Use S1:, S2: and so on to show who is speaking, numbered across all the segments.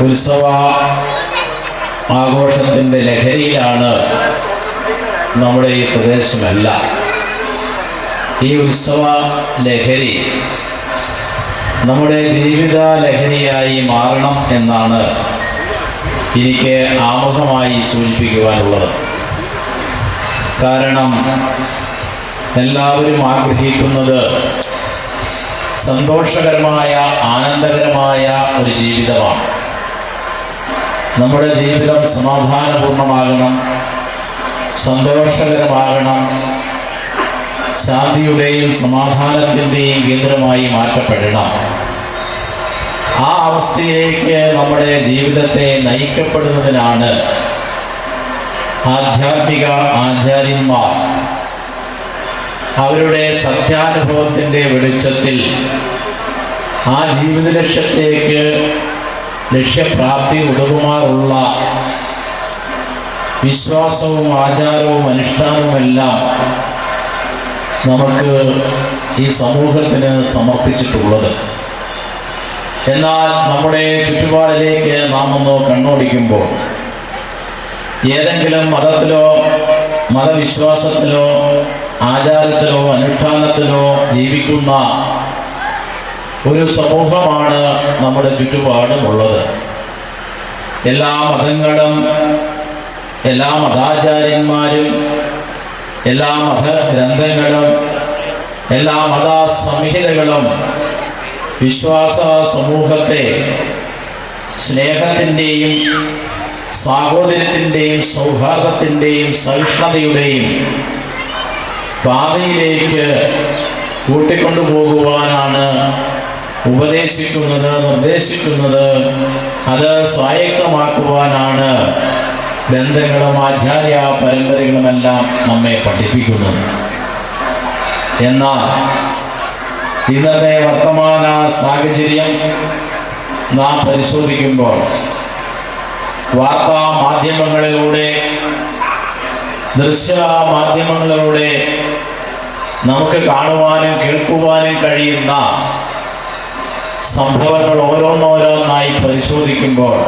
S1: ഉത്സവ ആഘോഷത്തിന്റെ ലഹരിയിലാണ് നമ്മുടെ ഈ പ്രദേശമല്ല. ഈ ഉത്സവ ലഹരി നമ്മുടെ ജീവിത ലഹരിയായി മാറണം എന്നാണ് എനിക്ക് ആമുഖമായി സൂചിപ്പിക്കുവാനുള്ളത്. കാരണം എല്ലാവരും ആഗ്രഹിക്കുന്നത് സന്തോഷകരമായ ആനന്ദകരമായ ഒരു ജീവിതമാണ്. നമ്മുടെ ജീവിതം സമാധാനപൂർണമാകണം സന്തോഷകരമാകണം ശാന്തിയുടെയും സമാധാനത്തിന്റെയും കേന്ദ്രമായി മാറ്റപ്പെടണം. ആ അവസ്ഥയിലേക്ക് നമ്മുടെ ജീവിതത്തെ നയിക്കപ്പെടുന്നതിനാണ് ആധ്യാത്മിക ആചാര്യന്മാർ അവരുടെ സത്യാനുഭവത്തിന്റെ വെളിച്ചത്തിൽ ആ ജീവിത ലക്ഷ്യത്തേക്ക് ലക്ഷ്യപ്രാപ്തി ഉതകുമാറുള്ള വിശ്വാസവും ആചാരവും അനുഷ്ഠാനവുമെല്ലാം നമുക്ക് ഈ സമൂഹത്തിന് സമർപ്പിച്ചിട്ടുള്ളത്. എന്നാൽ നമ്മുടെ ചുറ്റുപാടിലേക്ക് നാം ഒന്ന് കണ്ണോടിക്കുമ്പോൾ ഏതെങ്കിലും മതത്തിലോ മതവിശ്വാസത്തിലോ ആചാരത്തിലോ അനുഷ്ഠാനത്തിലോ ജീവിക്കുന്ന ഒരു സമൂഹമാണ് നമ്മുടെ ചുറ്റുപാടുമുള്ളത്. എല്ലാ മതങ്ങളും എല്ലാ മതാചാര്യന്മാരും എല്ലാ മതഗ്രന്ഥങ്ങളും എല്ലാ മത സംഹിതകളും വിശ്വാസ സമൂഹത്തെ സ്നേഹത്തിന്റെയും സാഹോദര്യത്തിന്റെയും സൗഹാർദ്ദത്തിന്റെയും സഹിഷ്ണുതയുടെയും പാതയിലേക്ക് കൂട്ടിക്കൊണ്ടുപോകുവാനാണ് ഉപദേശിക്കുന്നത് നിർദ്ദേശിക്കുന്നത് അത് സ്വായക്തമാക്കുവാനാണ് ബന്ധങ്ങളും ആചാര്യ പരമ്പരകളുമെല്ലാം നമ്മെ പഠിപ്പിക്കുന്നത്. എന്നാൽ ഇന്നത്തെ വർത്തമാന സാഹചര്യം നാം പരിശോധിക്കുമ്പോൾ വാർത്താ മാധ്യമങ്ങളിലൂടെ ദൃശ്യ മാധ്യമങ്ങളിലൂടെ നമുക്ക് കാണുവാനും കേൾക്കുവാനും കഴിയുന്ന സംഭവങ്ങൾ ഓരോന്നോരോന്നായി പരിശോധിക്കുമ്പോൾ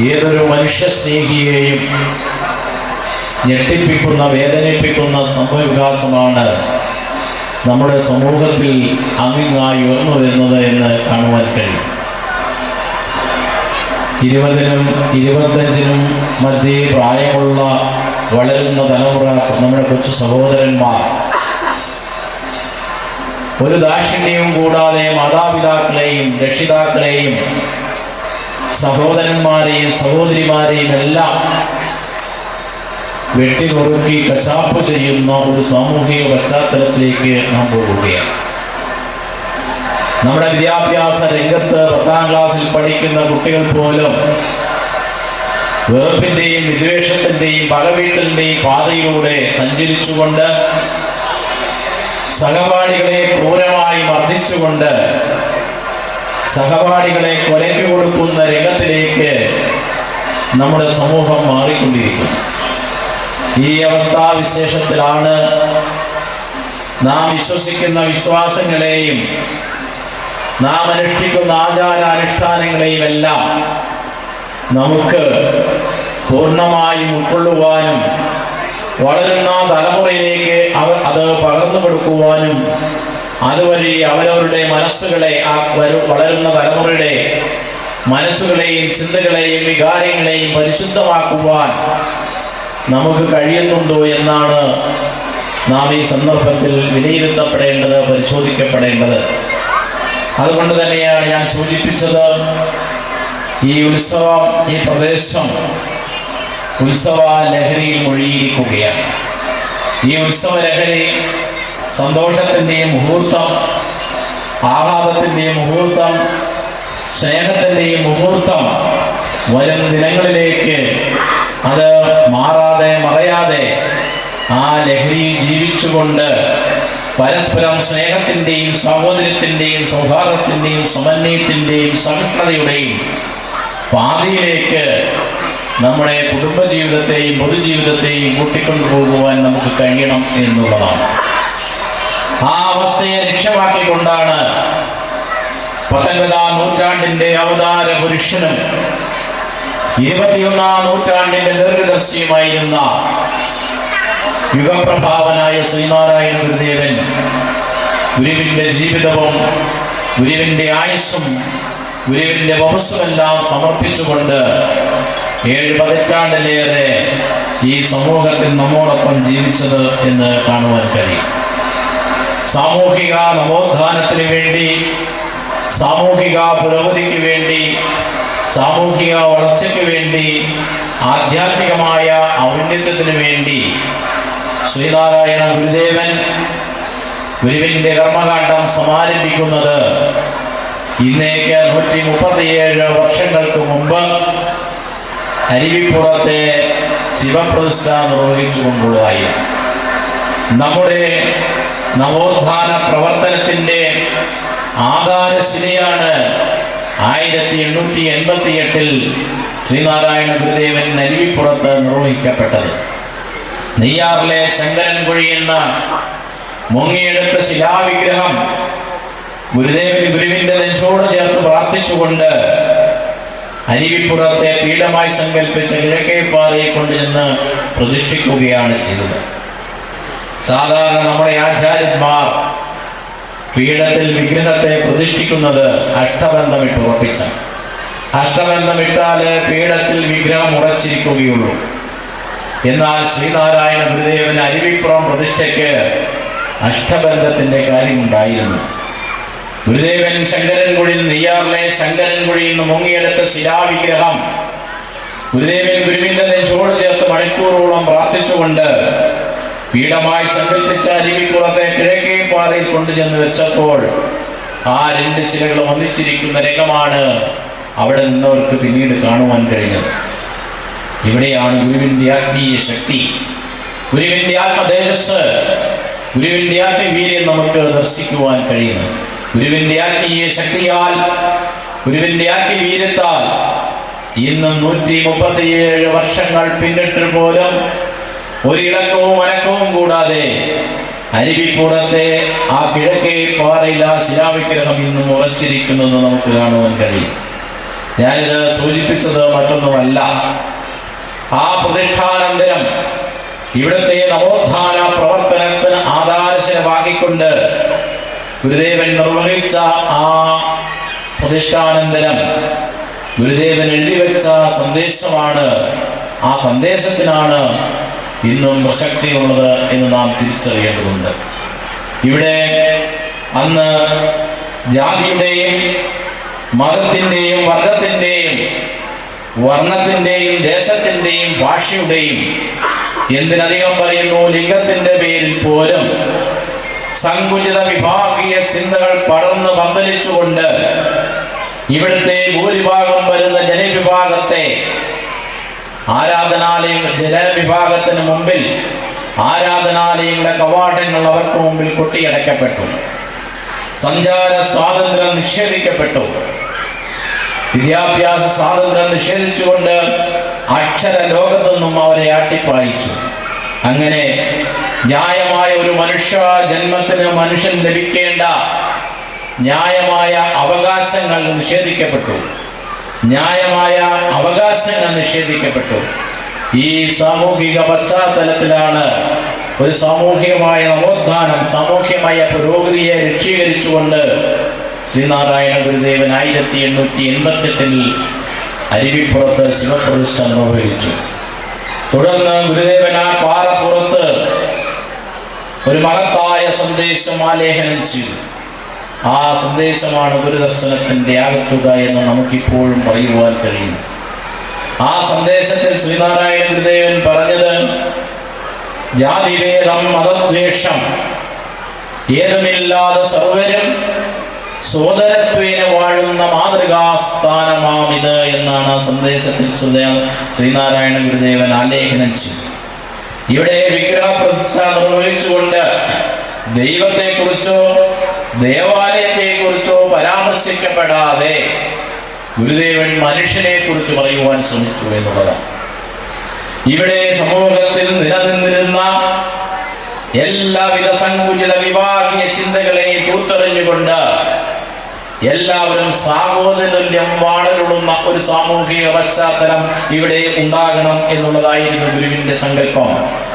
S1: ഏതൊരു മനുഷ്യസ്നേഹിയെയും ഞെട്ടിപ്പിക്കുന്ന വേദനിപ്പിക്കുന്ന സംഭവവികാസമാണ് നമ്മുടെ സമൂഹത്തിൽ അങ്ങിങ്ങായി ഉയർന്നു വരുന്നത് എന്ന് കാണുവാൻ കഴിയും. ഇരുപതിനും ഇരുപത്തഞ്ചിനും മധ്യേ പ്രായമുള്ള വളരുന്ന തലമുറ നമ്മുടെ കൊച്ചു സഹോദരന്മാർ ഒരു ദാക്ഷിണ്യവും കൂടാതെ മാതാപിതാക്കളെയും രക്ഷിതാക്കളെയും സഹോദരന്മാരെയും സഹോദരിമാരെയും എല്ലാം വെട്ടിനുറുക്കി കശാപ്പ് ചെയ്യുന്ന ഒരു സാമൂഹിക പശ്ചാത്തലത്തിലേക്ക് നാം പോവുകയാണ്. നമ്മുടെ വിദ്യാഭ്യാസ രംഗത്ത് പത്താം ക്ലാസ്സിൽ പഠിക്കുന്ന കുട്ടികൾ പോലും വെറുപ്പിന്റെയും വിദ്വേഷത്തിന്റെയും പകവീട്ടലിന്റെയും പാതയിലൂടെ സഞ്ചരിച്ചുകൊണ്ട് സഹപാഠികളെ ക്രൂരമായി മർദ്ദിച്ചുകൊണ്ട് സഹപാഠികളെ കൊലയ്ക്ക് കൊടുക്കുന്ന രംഗത്തിലേക്ക് നമ്മുടെ സമൂഹം മാറിക്കൊണ്ടിരിക്കുന്നു. ഈ അവസ്ഥാവിശേഷത്തിലാണ് നാം വിശ്വസിക്കുന്ന വിശ്വാസങ്ങളെയും നാം അനുഷ്ഠിക്കുന്ന ആചാരാനുഷ്ഠാനങ്ങളെയും എല്ലാം നമുക്ക് പൂർണമായും ഉൾക്കൊള്ളുവാനും വളരുന്ന തലമുറയിലേക്ക് അവർ അത് പകർന്നു കൊടുക്കുവാനും അതുവഴി അവരവരുടെ മനസ്സുകളെ ആ വളരുന്ന തലമുറയുടെ മനസ്സുകളെയും ചിന്തകളെയും വികാരങ്ങളെയും പരിശുദ്ധമാക്കുവാൻ നമുക്ക് കഴിയുന്നുണ്ടോ എന്നാണ് നാം ഈ സന്ദർഭത്തിൽ വിലയിരുത്തപ്പെടേണ്ടത് പരിശോധിക്കപ്പെടേണ്ടത്. അതുകൊണ്ട് തന്നെയാണ് ഞാൻ സൂചിപ്പിച്ചത് ഈ ഉത്സവം ഈ പ്രദേശം ഉത്സവ ലഹരിയിൽ മുഴുകിയിരിക്കുകയാണ്. ഈ ഉത്സവ ലഹരി സന്തോഷത്തിന്റെയും മുഹൂർത്തം ആഹ്ലാദത്തിന്റെയും മുഹൂർത്തം സ്നേഹത്തിന്റെയും മുഹൂർത്തം വരും ദിനങ്ങളിലേക്ക് അത് മാറാതെ മറയാതെ ആ ലഹരി ജീവിച്ചുകൊണ്ട് പരസ്പരം സ്നേഹത്തിന്റെയും സഹോദര്യത്തിന്റെയും സൗഹാർദ്ദത്തിന്റെയും സമന്വയത്തിന്റെയും സഹിഷ്ണുതയുടെയും പാതയിലേക്ക് നമ്മുടെ കുടുംബജീവിതത്തെയും പൊതുജീവിതത്തെയും കൂട്ടിക്കൊണ്ടുപോകുവാൻ നമുക്ക് കഴിയണം എന്നുള്ളതാണ്. ആ അവസ്ഥയെ ലക്ഷ്യമാക്കിക്കൊണ്ടാണ് പത്തൊൻപതാം നൂറ്റാണ്ടിന്റെ അവതാര പുരുഷനും ഇരുപത്തിയൊന്നാം നൂറ്റാണ്ടിന്റെ ദീർഘദർശിയുമായിരുന്ന യുഗപ്രഭാവനായ ശ്രീനാരായണ ഗുരുദേവൻ ഗുരുവിന്റെ ജീവിതവും ഗുരുവിന്റെ ആയുസ്സും ഗുരുവിന്റെ വമസ്സുമെല്ലാം സമർപ്പിച്ചുകൊണ്ട് ഏഴ് പതിറ്റാണ്ടിലേറെ ഈ സമൂഹത്തിൽ നമ്മോടൊപ്പം ജീവിച്ചത് എന്ന് കാണുവാൻ കഴിയും. സാമൂഹിക നവോത്ഥാനത്തിന് വേണ്ടി സാമൂഹിക പുരോഗതിക്ക് വേണ്ടി സാമൂഹിക വളർച്ചയ്ക്ക് വേണ്ടി ആധ്യാത്മികമായ ഔന്നത്യത്തിന് വേണ്ടി ശ്രീനാരായണ ഗുരുദേവൻ ഗുരുവിന്റെ കർമ്മകാണ്ഡം സമാരംഭിക്കുന്നത് ഇന്നേക്ക് നൂറ്റി മുപ്പത്തിയേഴ് വർഷങ്ങൾക്ക് മുമ്പ് അരുവിപ്പുറത്തെ ശിവപ്രതിഷ്ഠ നിർവഹിച്ചുകൊണ്ടുള്ളതായി. നമ്മുടെ നവോത്ഥാന പ്രവർത്തനത്തിന്റെ ആധാരശിലയാണ് ആയിരത്തി എണ്ണൂറ്റി എൺപത്തി എട്ടിൽ ശ്രീനാരായണ ഗുരുദേവൻ അരുവിപ്പുറത്ത് നിർവഹിക്കപ്പെട്ടത്. നെയ്യാറിലെ ശങ്കരൻകുഴി എന്ന മുങ്ങിയെടുത്ത ശിലാവിഗ്രഹം ഗുരുദേവൻ ഗുരുവിന്റെ നെഞ്ചോട് ചേർത്ത് പ്രാർത്ഥിച്ചുകൊണ്ട് അരുവിപ്പുറത്തെ പീഠമായി സങ്കല്പിച്ച കിഴക്കേപ്പാറയെ കൊണ്ടുചെന്ന് പ്രതിഷ്ഠിക്കുകയാണ് ചെയ്തത്. സാധാരണ നമ്മുടെ ആചാര്യന്മാർ പീഠത്തിൽ വിഗ്രഹത്തെ പ്രതിഷ്ഠിക്കുന്നത് അഷ്ടബന്ധമിട്ട് ഉറപ്പിച്ച അഷ്ടബന്ധമിട്ടാൽ പീഠത്തിൽ വിഗ്രഹം ഉറച്ചിരിക്കുകയുള്ളൂ. എന്നാൽ ശ്രീനാരായണ ഗുരുദേവന് അരുവിപ്പുറം പ്രതിഷ്ഠയ്ക്ക് അഷ്ടബന്ധത്തിന്റെ കാര്യമുണ്ടായിരുന്നു. ഗുരുദേവൻ ശങ്കരൻകുഴിയിൽ നെയ്യാറിലെ ശങ്കരൻകുഴിയിൽ നിന്ന് മുങ്ങിയെടുത്ത ശിലാവിഗ്രഹം. ഗുരുദേവൻ ഗുരുവിന്റെ നെഞ്ചോട് ചേർത്ത് മണിക്കൂറോളം പ്രാർത്ഥിച്ചുകൊണ്ട് പീഠമായി സങ്കല്പിച്ച അരുവിപ്പുറത്തെ കിഴക്കേ പാറയിൽ കൊണ്ടുചെന്ന് വെച്ചപ്പോൾ ആ രണ്ട് ശിലകളും ഒന്നിച്ചിരിക്കുന്ന രംഗമാണ് അവിടെ നിന്നവർക്ക് പിന്നീട് കാണുവാൻ കഴിഞ്ഞത്. ഇവിടെയാണ് ഗുരുവിന്റെ ആത്മീയ ശക്തി. ഗുരുവിന്റെ ആത്മതേജസ് ഗുരുവിന്റെ ആത്മവീര്യം നമുക്ക് ദർശിക്കുവാൻ കഴിയുന്നു ഗുരുവിന്റെ ആത്മീയ ശക്തിയാൽ ഗുരുവിന്റെ ആത്മവീര്യത്താൽ ഇന്ന് നൂറ്റി മുപ്പത്തിയേഴ് വർഷങ്ങൾ പിന്നിട്ട് പോലും ഒരിളക്കവും അനക്കവും കൂടാതെ അരുവിപ്പുറത്തെ ആ കിഴക്കേ പാറയിൽ ആ ശിലാവിഗ്രഹം ഇന്നും ഉറച്ചിരിക്കുന്നത് നമുക്ക് കാണുവാൻ കഴിയും. ഞാനിത് സൂചിപ്പിച്ചത് മറ്റൊന്നുമല്ല. ആ പ്രതിഷ്ഠാനന്തരം ഇവിടുത്തെ നവോത്ഥാന പ്രവർത്തനത്തിന് ആധാരശരമാക്കിക്കൊണ്ട് ഗുരുദേവൻ നിർവഹിച്ച ആ പ്രതിഷ്ഠാനന്തരം ഗുരുദേവൻ എഴുതി വെച്ച സന്ദേശമാണ്. ആ സന്ദേശത്തിനാണ് ഇന്നും പ്രസക്തിയുള്ളത് എന്ന് നാം തിരിച്ചറിയേണ്ടതുണ്ട്. ഇവിടെ അന്ന് ജാതിയുടെയും മതത്തിന്റെയും വർഗത്തിന്റെയും വർണത്തിന്റെയും ദേശത്തിന്റെയും ഭാഷയുടെയും എന്തിനധികം പറയുന്നു ലിംഗത്തിന്റെ പേരിൽ പോലും സങ്കുചിത വിഭാഗീയ ചിന്തകൾ പടർന്ന് പന്തലിച്ചുകൊണ്ട് ഇവിടുത്തെ ഭൂരിഭാഗം വരുന്ന ജനവിഭാഗത്തെ ആരാധനാലയ ജനവിഭാഗത്തിന് മുമ്പിൽ ആരാധനാലയങ്ങളുടെ കവാടങ്ങൾ അവർക്ക് മുമ്പിൽ കൊട്ടിയടയ്ക്കപ്പെട്ടു. സഞ്ചാര സ്വാതന്ത്ര്യം നിഷേധിക്കപ്പെട്ടു. വിദ്യാഭ്യാസ സ്വാതന്ത്ര്യം നിഷേധിച്ചുകൊണ്ട് അക്ഷര ലോകത്തു നിന്നും അവരെ ആട്ടിപ്പായിച്ചു. അങ്ങനെ ന്യായമായ ഒരു മനുഷ്യ ജന്മത്തിന് മനുഷ്യൻ ലഭിക്കേണ്ട ന്യായമായ അവകാശങ്ങൾ നിഷേധിക്കപ്പെട്ടു. ന്യായമായ അവകാശങ്ങൾ നിഷേധിക്കപ്പെട്ടു. ഈ സാമൂഹിക പശ്ചാത്തലത്തിലാണ് ഒരു സാമൂഹികമായ നവോത്ഥാനം സാമൂഹ്യമായ പുരോഗതിയെ ലക്ഷീകരിച്ചുകൊണ്ട് ശ്രീനാരായണ ഗുരുദേവൻ ആയിരത്തി എണ്ണൂറ്റി എൺപത്തെട്ടിൽ അരുവിപ്പുറത്ത് ശിവപ്രതിഷ്ഠ നിർവഹിച്ചു. തുടർന്ന് ഗുരുദേവൻ ആ പാറപ്പുറത്ത് ഒരു മഹത്തായ സന്ദേശം ആലേഖനം ചെയ്തു. ആ സന്ദേശമാണ് ഗുരുദർശനത്തിന്റെ ആകത്തുക എന്ന് നമുക്കിപ്പോഴും പറയുവാൻ കഴിയുന്നു. ആ സന്ദേശത്തിൽ ശ്രീനാരായണ ഗുരുദേവൻ പറഞ്ഞത് ജാതിഭേദം മതദ്വേഷം ഏതുമില്ലാതെ സർവരും സോദരത്വേന വാഴുന്ന മാതൃകാസ്ഥാനമാമിത് എന്നാണ് ആ സന്ദേശത്തിൽ ശ്രീനാരായണ ഗുരുദേവൻ ആലേഖനം ചെയ്തത്. ഇവിടെ വിഗ്രഹ പ്രതിഷ്ഠ നിർവഹിച്ചുകൊണ്ട് ദൈവത്തെക്കുറിച്ചോ ദേവാലയത്തെക്കുറിച്ചോ പരാമർശിക്കപ്പെടാതെ ഗുരുദേവൻ മനുഷ്യനെ കുറിച്ച് പറയുവാൻ ശ്രമിച്ചു എന്നുള്ളതാണ്. ഇവിടെ സമൂഹത്തിൽ നിലനിന്നിരുന്ന എല്ലാവിധ സങ്കുചിത വിഭാഗീയ ചിന്തകളെയും തൂത്തെറിഞ്ഞുകൊണ്ട് എല്ലാവരും സാഹോദരതുല്യം വാടലുടുന്ന ഒരു സാമൂഹിക പശ്ചാത്തലം ഇവിടെ ഉണ്ടാകണം എന്നുള്ളതായിരുന്നു ഗുരുവിന്റെ സങ്കല്പം.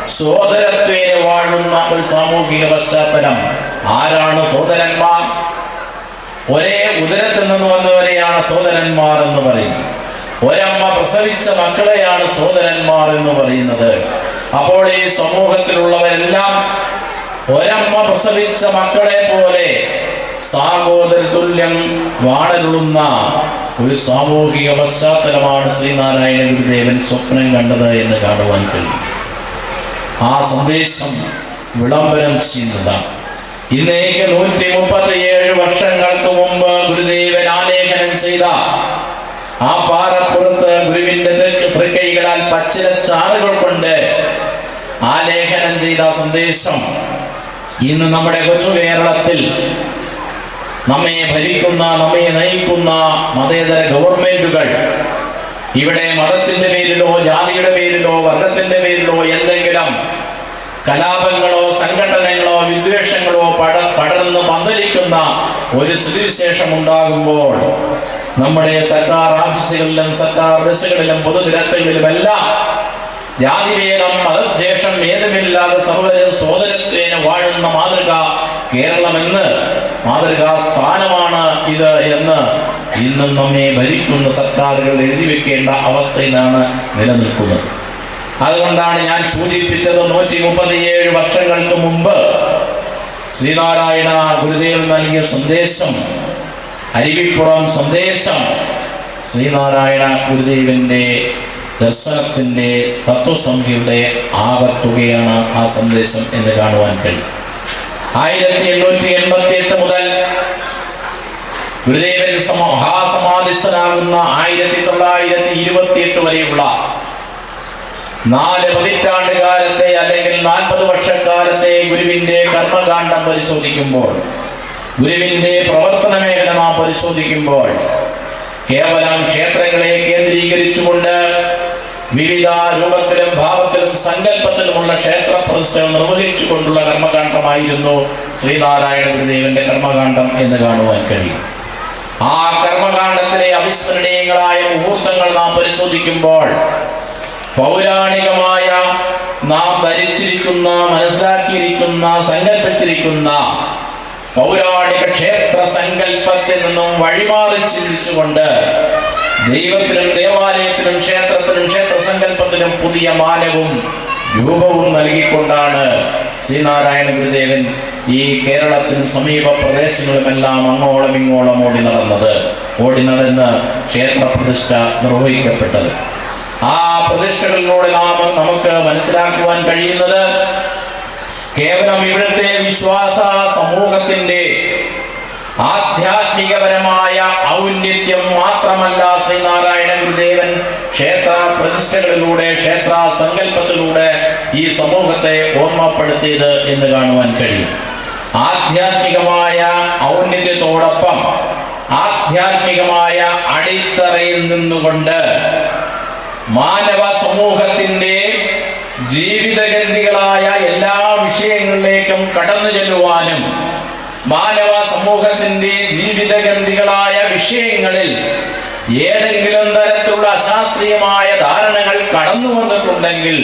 S1: സോദരത്വേനെ വാഴുന്ന ഒരു സാമൂഹിക പശ്ചാത്തലം. ആരാണ് സോദരന്മാർ ഒരേ ഉദരത്തിൽ നിന്ന് വന്നവരെയാണ് സോദരന്മാർ എന്ന് പറയുന്നത്. ഒരമ്മ പ്രസവിച്ച മക്കളെയാണ് സോദരന്മാർ എന്ന് പറയുന്നത്. അപ്പോൾ ഈ സമൂഹത്തിലുള്ളവരെല്ലാം ഒരമ്മ പ്രസവിച്ച മക്കളെ പോലെ സാഹോദര തുല്യം വാടലുളുന്ന ഒരു സാമൂഹിക പശ്ചാത്തലമാണ് ശ്രീനാരായണ ഗുരുദേവൻ സ്വപ്നം കണ്ടത് എന്ന് കാണുവാൻ കഴിയും. ആ സന്ദേശം വിളംബരം ചെയ്യുന്നതാണ്. ഇന്നേക്ക് നൂറ്റി മുപ്പത്തിയേഴ് വർഷങ്ങൾക്ക് മുമ്പ് ഗുരുദേവൻ ആലേഖനം ചെയ്ത ആ പാറപ്പുറത്ത് ഗുരുവിന്റെ തൃക്കൈകളാൽ പച്ചില ചാറുകൾ കൊണ്ട് ആലേഖനം ചെയ്ത സന്ദേശം ഇന്ന് നമ്മുടെ കൊച്ചു കേരളത്തിൽ നമ്മെ ഭരിക്കുന്ന നമ്മെ നയിക്കുന്ന മതേതര ഗവൺമെന്റുകൾ ഇവിടെ മതത്തിന്റെ പേരിലോ ജാതിയുടെ പേരിലോ വർഗത്തിന്റെ പേരിലോ എന്തെങ്കിലും കലാപങ്ങളോ സംഘടനകളോ വിദ്വേഷങ്ങളോ പട പടർന്ന് പന്തലിക്കുന്ന ഒരു സ്ഥിതിവിശേഷം ഉണ്ടാകുമ്പോൾ നമ്മുടെ സർക്കാർ ഓഫീസുകളിലും സർക്കാർ ബസ്സുകളിലും പൊതുനിരത്തുകളിലുമെല്ലാം ജാതിഭേദം മതദ്വേഷം ഭേദമില്ലാതെ സർവരും സോദരത്വേന വാഴുന്ന മാതൃക കേരളമെന്ന് മാതൃകാ സ്ഥാനമാണ് ഇത് എന്ന് ഇന്നും നമ്മെ ഭരിക്കുന്ന സർക്കാരുകൾ എഴുതി വെക്കേണ്ട അവസ്ഥയിലാണ് നിലനിൽക്കുന്നത്. അതുകൊണ്ടാണ് ഞാൻ സൂചിപ്പിച്ചത് നൂറ്റി മുപ്പത്തിയേഴ് വർഷങ്ങൾക്ക് മുമ്പ് ശ്രീനാരായണ ഗുരുദേവൻ നൽകിയ സന്ദേശം അരുവിപ്പുറം സന്ദേശം ശ്രീനാരായണ ഗുരുദേവന്റെ ദർശനത്തിന്റെ തത്വസംഖ്യയുടെ ആകത്തുകയാണ് ആ സന്ദേശം എന്ന് കാണുവാൻ കഴിയും. ആയിരത്തി എണ്ണൂറ്റി എൺപത്തി എട്ട് മുതൽ ഗുരുദേവൻ സമ- മഹാസമാധിസ്ഥനാകുന്ന ആയിരത്തി തൊള്ളായിരത്തി ഇരുപത്തി എട്ട് വരെയുള്ള നാല് പതിറ്റാണ്ട് കാലത്തെ അല്ലെങ്കിൽ നാൽപ്പത് വർഷക്കാലത്തെ ഗുരുവിന്റെ കർമ്മകാന്ഡം പരിശോധിക്കുമ്പോൾ ഗുരുവിന്റെ പ്രവർത്തന മേഖല നാം പരിശോധിക്കുമ്പോൾ കേവലം ക്ഷേത്രങ്ങളെ കേന്ദ്രീകരിച്ചുകൊണ്ട് വിവിധ രൂപത്തിലും ഭാവത്തിലും സങ്കല്പത്തിലുമുള്ള ക്ഷേത്ര പ്രതിഷ്ഠകൾ നിർവഹിച്ചുകൊണ്ടുള്ള കർമ്മകാന്ഡമായിരുന്നു ശ്രീനാരായണ ഗുരുദേവന്റെ കർമ്മകാന്ഡം എന്ന് കാണുവാൻ കഴിയും. ആ കർമ്മകാന്ഡത്തിലെ അവിസ്മരണീയങ്ങളായ മുഹൂർത്തങ്ങൾ നാം പരിശോധിക്കുമ്പോൾ പൗരാണികമായ നാം ധരിച്ചിരിക്കുന്ന മനസ്സിലാക്കിയിരിക്കുന്ന സങ്കല്പിച്ചിരിക്കുന്ന പൗരാണിക ക്ഷേത്ര സങ്കല്പത്തിൽ നിന്നും വഴിമാറി ചിന്തിച്ചുകൊണ്ട് ദൈവത്തിനും ദേവാലയത്തിനും ക്ഷേത്രത്തിനും ക്ഷേത്ര സങ്കല്പത്തിനും പുതിയ മാനവും രൂപവും നൽകിക്കൊണ്ടാണ് ശ്രീനാരായണ ഗുരുദേവൻ ഈ കേരളത്തിനും സമീപ പ്രദേശങ്ങളുമെല്ലാം അങ്ങോളം ഇങ്ങോളം ഓടി നടന്നത് ഓടി നടന്ന് ക്ഷേത്ര പ്രതിഷ്ഠ നിർവഹിക്കപ്പെട്ടത്. ആ പ്രതിഷ്ഠകളിലൂടെ നാം നമുക്ക് മനസ്സിലാക്കുവാൻ കഴിയുന്നത് കേവലം ഇവിടുത്തെ വിശ്വാസ സമൂഹത്തിന്റെ ആധ്യാത്മികപരമായ ഔന്നിത്യം മാത്രമല്ല ശ്രീനാരായണ ഗുരുദേവൻ ക്ഷേത്ര പ്രതിഷ്ഠകളിലൂടെ ക്ഷേത്ര സങ്കല്പത്തിലൂടെ ഈ സമൂഹത്തെ ഓർമ്മപ്പെടുത്തിയത് എന്ന് കാണുവാൻ കഴിയും. ആധ്യാത്മികമായ ഔന്നിത്യത്തോടൊപ്പം ആധ്യാത്മികമായ അടിത്തറയിൽ നിന്നുകൊണ്ട് മാനവ സമൂഹത്തിന്റെ ജീവിതഗതികളായ എല്ലാ വിഷയങ്ങളിലേക്കും കടന്നു ചെല്ലുവാനും മാനവ സമൂഹത്തിന്റെ ജീവിതഗ്രന്ഥികളായ വിഷയങ്ങളിൽ ഏതെങ്കിലും തരത്തിലുള്ള അശാസ്ത്രീയമായ ധാരണകൾ കടന്നു വന്നിട്ടുണ്ടെങ്കിൽ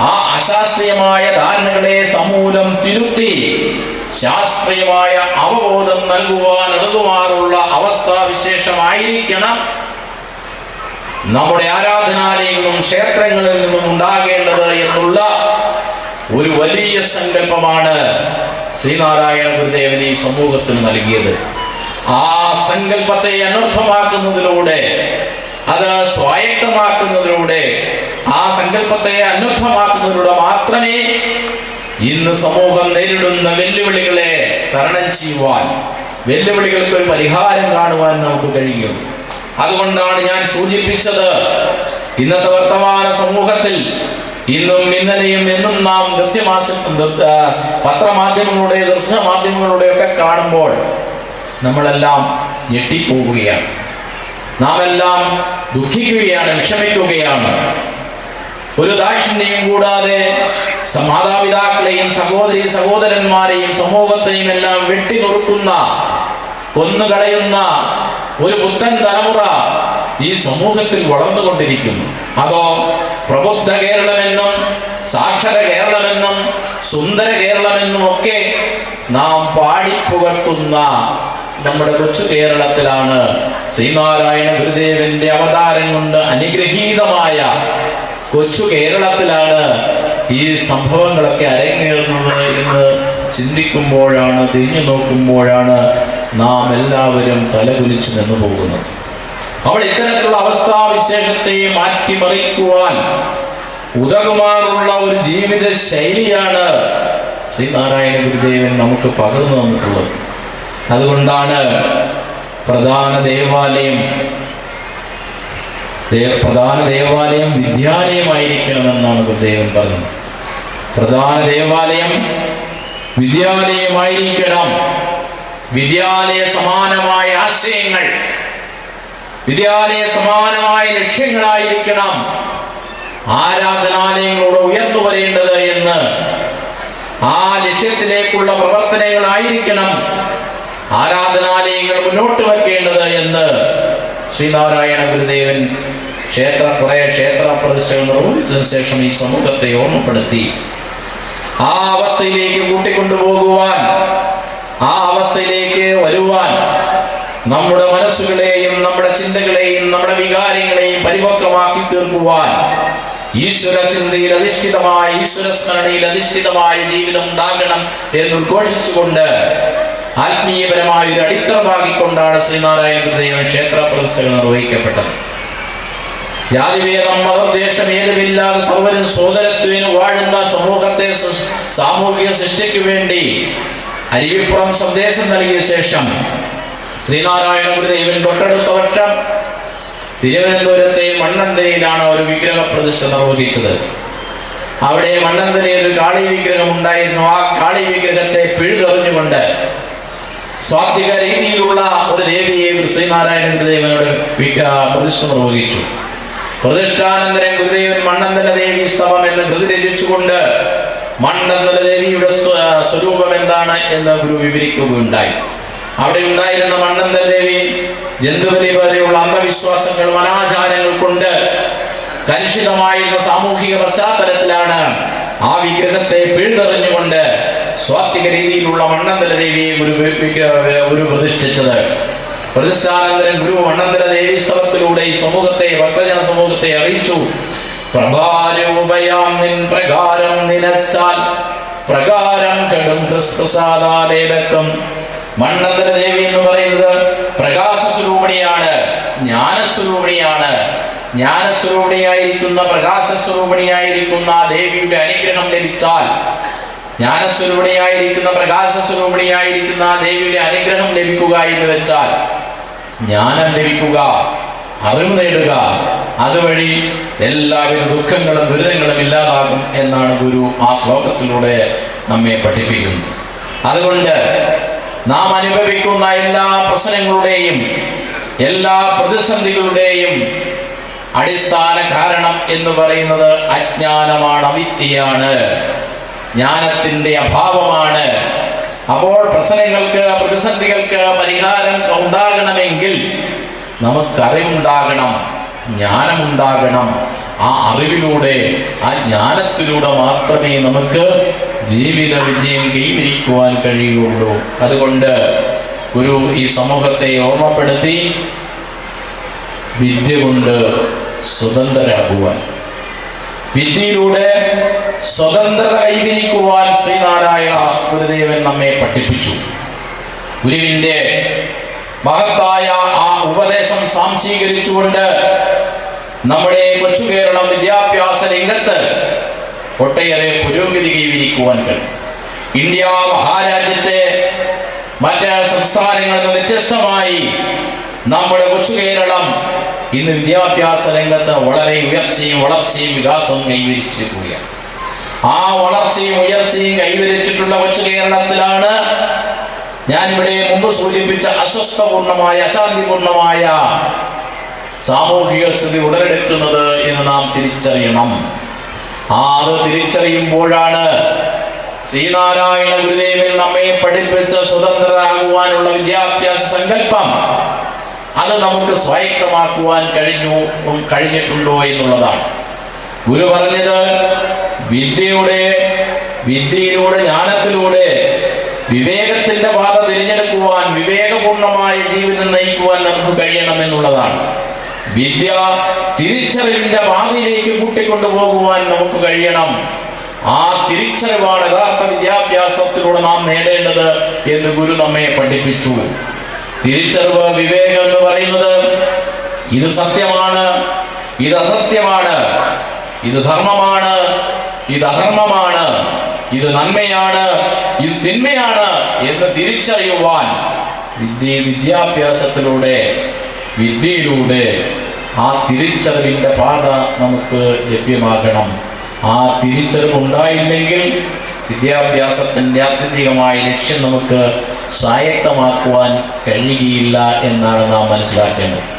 S1: ആ അശാസ്ത്രീയമായ ധാരണകളെ സമൂലം തിരുത്തി ശാസ്ത്രീയമായ അവബോധം നൽകുവാൻ നൽകുമാറുള്ള അവസ്ഥാവിശേഷമായിരിക്കണം. നമ്മുടെ ആരാധനാലയങ്ങളും ക്ഷേത്രങ്ങളിൽ നിന്നും ഉണ്ടാകേണ്ടത് എന്നുള്ള ഒരു വലിയ സങ്കല്പമാണ് ശ്രീനാരായണ ഗുരുദേവൻ ഈ സമൂഹത്തിന് നൽകിയത്. ആ സങ്കല്പത്തെ അനർത്ഥമാക്കുന്നതിലൂടെ അത് സ്വായത്തമാക്കുന്നതിലൂടെ ആ സങ്കല്പത്തെ അനർത്ഥമാക്കുന്നതിലൂടെ മാത്രമേ ഇന്ന് സമൂഹം നേരിടുന്ന വെല്ലുവിളികളെ തരണം ചെയ്യുവാൻ വെല്ലുവിളികൾക്ക് ഒരു പരിഹാരം കാണുവാൻ നമുക്ക് കഴിയും. അതുകൊണ്ടാണ് ഞാൻ സൂചിപ്പിച്ചത് ഇന്നത്തെ വർത്തമാന സമൂഹത്തിൽ ഇന്നും ഇന്നലെയും എന്നും നാം നൃത്യമാസ പത്രമാധ്യമങ്ങളുടെ ദൃശ്യമാധ്യമങ്ങളുടെ ഒക്കെ കാണുമ്പോൾ നമ്മളെല്ലാം ഞെട്ടിപ്പോവുകയാണ്. നാം എല്ലാം ദുഃഖിക്കുകയാണ് വിഷമിക്കുകയാണ്. ഒരു ദാക്ഷിണ്യം കൂടാതെ മാതാപിതാക്കളെയും സഹോദരി സഹോദരന്മാരെയും സമൂഹത്തെയും എല്ലാം വെട്ടി നുറുക്കുന്ന കൊന്നുകളയുന്ന ഒരു പുത്തൻ തലമുറ ഈ സമൂഹത്തിൽ വളർന്നുകൊണ്ടിരിക്കുന്നു. അതോ പ്രബുദ്ധ കേരളമെന്നും സാക്ഷര കേരളമെന്നും സുന്ദര കേരളമെന്നും ഒക്കെ നാം പാടിപ്പുകട്ടുന്ന നമ്മുടെ കൊച്ചു കേരളത്തിലാണ് ശ്രീനാരായണ ഗുരുദേവന്റെ അവതാരം കൊണ്ട് അനുഗ്രഹീതമായ കൊച്ചു കേരളത്തിലാണ് ഈ സംഭവങ്ങളൊക്കെ അരങ്ങേറുന്നത് എന്ന് ചിന്തിക്കുമ്പോഴാണ് തിരിഞ്ഞു നോക്കുമ്പോഴാണ് നാം എല്ലാവരും തലകുലിച്ചു നിന്നു പോകുന്നത്. അവൾ ഇത്തരത്തിലുള്ള അവസ്ഥാവിശേഷത്തെ മാറ്റിമറിക്കുവാൻ ഉതകുമാറുള്ള ഒരു ജീവിത ശൈലിയാണ് ശ്രീനാരായണ ഗുരുദേവൻ നമുക്ക് പകർന്നു തന്നിട്ടുള്ളത്. അതുകൊണ്ടാണ് പ്രധാന ദേവാലയം പ്രധാന ദേവാലയം വിദ്യാലയമായിരിക്കണമെന്നാണ് ഗുരുദേവൻ പറഞ്ഞത്. പ്രധാന ദേവാലയം വിദ്യാലയമായിരിക്കണം. വിദ്യാലയ സമാനമായ ആശയങ്ങൾ വിദ്യാലയ സമാനമായ ലക്ഷ്യങ്ങളായിരിക്കണം. ആരാധനാലയങ്ങളോട് ഉയർന്നു വരേണ്ടത് എന്ന്. ആ ലക്ഷ്യത്തിലേക്കുള്ള പ്രവർത്തനങ്ങളായിരിക്കണം ആരാധനാലയങ്ങൾ മുന്നോട്ട് വെക്കേണ്ടത് എന്ന്. ശ്രീനാരായണ ഗുരുദേവൻ ക്ഷേത്ര കുറെ ക്ഷേത്ര പ്രതിഷ്ഠകൾ ശേഷം ഈ സമൂഹത്തെ ഓർമ്മപ്പെടുത്തി. ആ അവസ്ഥയിലേക്ക് കൂട്ടിക്കൊണ്ടുപോകുവാൻ ആ അവസ്ഥയിലേക്ക് വരുവാൻ നമ്മുടെ നമ്മുടെ പരിപക്വമാക്കി തീർക്കുവാൻ. ഈശ്വര ചിന്തയിൽ അധിഷ്ഠിതമായ ഈശ്വര സ്മരണയിൽ അധിഷ്ഠിതമായ ജീവിതം ഉണ്ടാകണം എന്ന് ഉദ്ഘോഷിച്ചുകൊണ്ട് ആത്മീയപരമായ ഒരു അടിത്തറ ഭാഗിക്കൊണ്ടാണ് ശ്രീനാരായണ ഹൃദയം ക്ഷേത്ര പ്രതിഷ്ഠകൾ നിർവഹിക്കപ്പെട്ടത്. ജാതിഭേദം മതദ്ദേശം ഏതുമില്ലാതെ സർവരും സോദരത്വേന് വാഴുന്ന സമൂഹത്തെ സാമൂഹിക സൃഷ്ടിക്ക് വേണ്ടി അരുവിപ്പുറം സന്ദേശം നൽകിയ ശേഷം ശ്രീനാരായണ ഗുരുദേവൻ തൊട്ടടുത്ത വർഷം തിരുവനന്തപുരത്തെ മണ്ണന്തരയിലാണ് ഒരു വിഗ്രഹ പ്രതിഷ്ഠ നിർവഹിച്ചത്. അവിടെ മണ്ണന്തരയിൽ ഒരു കാളി വിഗ്രഹം ഉണ്ടായിരുന്നു. ആ കാളി വിഗ്രഹത്തെ പിഴുതെറിഞ്ഞുകൊണ്ട് സ്വാത്വിക രീതിയിലുള്ള ഒരു ദേവിയെ ശ്രീനാരായണ ഗുരുദേവനോട് പ്രതിഷ്ഠ നിർവഹിച്ചു. പ്രതിഷ്ഠാനന്തരം ഗുരുദേവൻ മണ്ണന്തല ദേവി സ്തവം എന്ന് കൃതി രചിച്ചുകൊണ്ട് മണ്ണന്തല ദേവിയുടെ സ്വരൂപം എന്താണ് എന്ന് ഗുരു വിവരിക്കുകയുണ്ടായി. അവിടെ ഉണ്ടായിരുന്ന മണ്ണന്തല ദേവി ജന്തുബലി പോലെയുള്ള അന്ധവിശ്വാസങ്ങളും അനാചാരങ്ങൾ കൊണ്ട് കലുഷിതമായിരുന്ന സാമൂഹിക പശ്ചാത്തലത്തിലാണ് ആ വിഗ്രഹത്തെ പിഴുതെറിഞ്ഞുകൊണ്ട് സ്വാത്വിക രീതിയിലുള്ള മണ്ണന്തല ദേവിയെ ഒരു ഒരു പ്രതിഷ്ഠിച്ചത്. പ്രതിഷ്ഠാനന്തരം ഗുരു മണ്ണന്തല ദേവി സ്ഥലത്തിലൂടെ ഈ സമൂഹത്തെ ഭക്തജന സമൂഹത്തെ അറിയിച്ചു. പ്രഭാരൂപയാം നിൻ പ്രകാരം നിനച്ചാൽ പ്രകാരം കടും ക്രിസ്തുസാദാലേലക്കം മണ്ണന്തല ദേവി എന്ന് പറയുന്നത് പ്രകാശ സ്വരൂപിണിയാണ് ജ്ഞാനസ്വരൂപിണിയാണ്. ജ്ഞാനസ്വരൂപിണിയായിരിക്കുന്ന പ്രകാശ സ്വരൂപിണിയായിരിക്കുന്ന ആ ദേവിയുടെ അനുഗ്രഹം ലഭിച്ചാൽ ജ്ഞാനസ്വരൂപിണിയായിരിക്കുന്ന പ്രകാശ സ്വരൂപിണിയായിരിക്കുന്ന ആ ദേവിയുടെ അനുഗ്രഹം ലഭിക്കുക എന്ന് വെച്ചാൽ ജ്ഞാനം ലഭിക്കുക അറിവ് നേടുക അതുവഴി എല്ലാവിധ ദുഃഖങ്ങളും ദുരിതങ്ങളും ഇല്ലാതാകും എന്നാണ് ഗുരു ആ ശ്ലോകത്തിലൂടെ നമ്മെ പഠിപ്പിക്കുന്നത് അതുകൊണ്ട് നാം അനുഭവിക്കുന്ന എല്ലാ പ്രശ്നങ്ങളുടെയും എല്ലാ പ്രതിസന്ധികളുടെയും അടിസ്ഥാന കാരണം എന്ന് പറയുന്നത് അജ്ഞാനമാണ് അവിദ്യയാണ് ജ്ഞാനത്തിന്റെ അഭാവമാണ്. അപ്പോൾ പ്രശ്നങ്ങൾക്ക് പ്രതിസന്ധികൾക്ക് പരിഹാരം ഉണ്ടാകണമെങ്കിൽ നമുക്ക് അറിവുണ്ടാകണം ജ്ഞാനമുണ്ടാകണം. ആ അറിവിലൂടെ ആ ജ്ഞാനത്തിലൂടെ മാത്രമേ നമുക്ക് ജീവിത വിജയം കൈവരിക്കുവാൻ കഴിയുള്ളൂ അതുകൊണ്ട് ഗുരു ഈ സമൂഹത്തെ ഓർമ്മപ്പെടുത്തി വിദ്യ കൊണ്ട് സ്വതന്ത്രരാകുവാൻ. വിദ്യയിലൂടെ സ്വതന്ത്രത കൈവരിക്കുവാൻ ശ്രീനാരായണ ഗുരുദേവൻ നമ്മെ പഠിപ്പിച്ചു. ഗുരുവിന്റെ മഹത്തായ ആ ഉപദേശം സാംശീകരിച്ചുകൊണ്ട് നമ്മുടെ കൊച്ചു കേരളം വിദ്യാഭ്യാസ രംഗത്ത് ഒട്ടേറെ പുരോഗതി കൈവരിക്കുവാൻ കഴിയും. ഇന്ത്യ മഹാരാജ്യത്തെ മറ്റ് സംസ്ഥാനങ്ങളിൽ നിന്ന് വ്യത്യസ്തമായി നമ്മുടെ കൊച്ചു കേരളം ഇന്ന് വിദ്യാഭ്യാസ രംഗത്ത് വളരെ ഉയർച്ചയും വളർച്ചയും വികാസവും കൈവരിച്ചിരിക്കുകയാണ്. ആ വളർച്ചയും ഉയർച്ചയും കൈവരിച്ചിട്ടുള്ള കൊച്ചു കേരളത്തിലാണ് ഞാൻ ഇവിടെ മുമ്പ് സൂചിപ്പിച്ച അസ്വസ്ഥപൂർണമായ അശാന്തിപൂർണമായ സാമൂഹിക സ്ഥിതി ഉടലെടുക്കുന്നത് എന്ന് നാം തിരിച്ചറിയണം. ആ അത് തിരിച്ചറിയുമ്പോഴാണ് ശ്രീനാരായണ ഗുരുദേവൻ നമ്മെ പഠിപ്പിച്ച് സ്വതന്ത്രരാകുവാനുള്ള വിദ്യാഭ്യാസ സങ്കല്പം. അത് നമുക്ക് സ്വായത്തമാക്കുവാൻ കഴിഞ്ഞു കഴിഞ്ഞിട്ടുണ്ടോ എന്നുള്ളതാണ്. ഗുരു പറഞ്ഞത് വിദ്യയുടെ വിദ്യയിലൂടെ ജ്ഞാനത്തിലൂടെ വിവേകത്തിന്റെ പാത തിരഞ്ഞെടുക്കുവാൻ വിവേകപൂർണമായ ജീവിതം നയിക്കുവാൻ നമുക്ക് കഴിയണം എന്നുള്ളതാണ്. വിദ്യ തിരിച്ചറിവിന്റെ വാതിലേക്ക് കൂട്ടിക്കൊണ്ടുപോകുവാൻ നമുക്ക് കഴിയണം. ആ തിരിച്ചറിവാണ് യഥാർത്ഥ വിദ്യാഭ്യാസത്തിലൂടെ നാം നേടേണ്ടത് എന്ന് ഗുരു നമ്മെ പഠിപ്പിച്ചു. തിരിച്ചറിവ് വിവേകം എന്ന് പറയുന്നത് ഇത് സത്യമാണ് ഇത് അസത്യമാണ് ഇത് ധർമ്മമാണ് ഇത് അധർമ്മമാണ് ഇത് നന്മയാണ് ഇത് തിന്മയാണ് എന്ന് തിരിച്ചറിയുവാൻ വിദ്യ വിദ്യാഭ്യാസത്തിലൂടെ വിദ്യയിലൂടെ ആ തിരിച്ചറിവിന്റെ പാത നമുക്ക് ലഭ്യമാകണം. ആ തിരിച്ചറിവ് ഉണ്ടായില്ലെങ്കിൽ വിദ്യാഭ്യാസത്തിന്റെ ആത്യന്തികമായ ലക്ഷ്യം നമുക്ക് സ്വായത്തമാക്കുവാൻ കഴിയുകയില്ല എന്നാണ് നാം മനസ്സിലാക്കേണ്ടത്.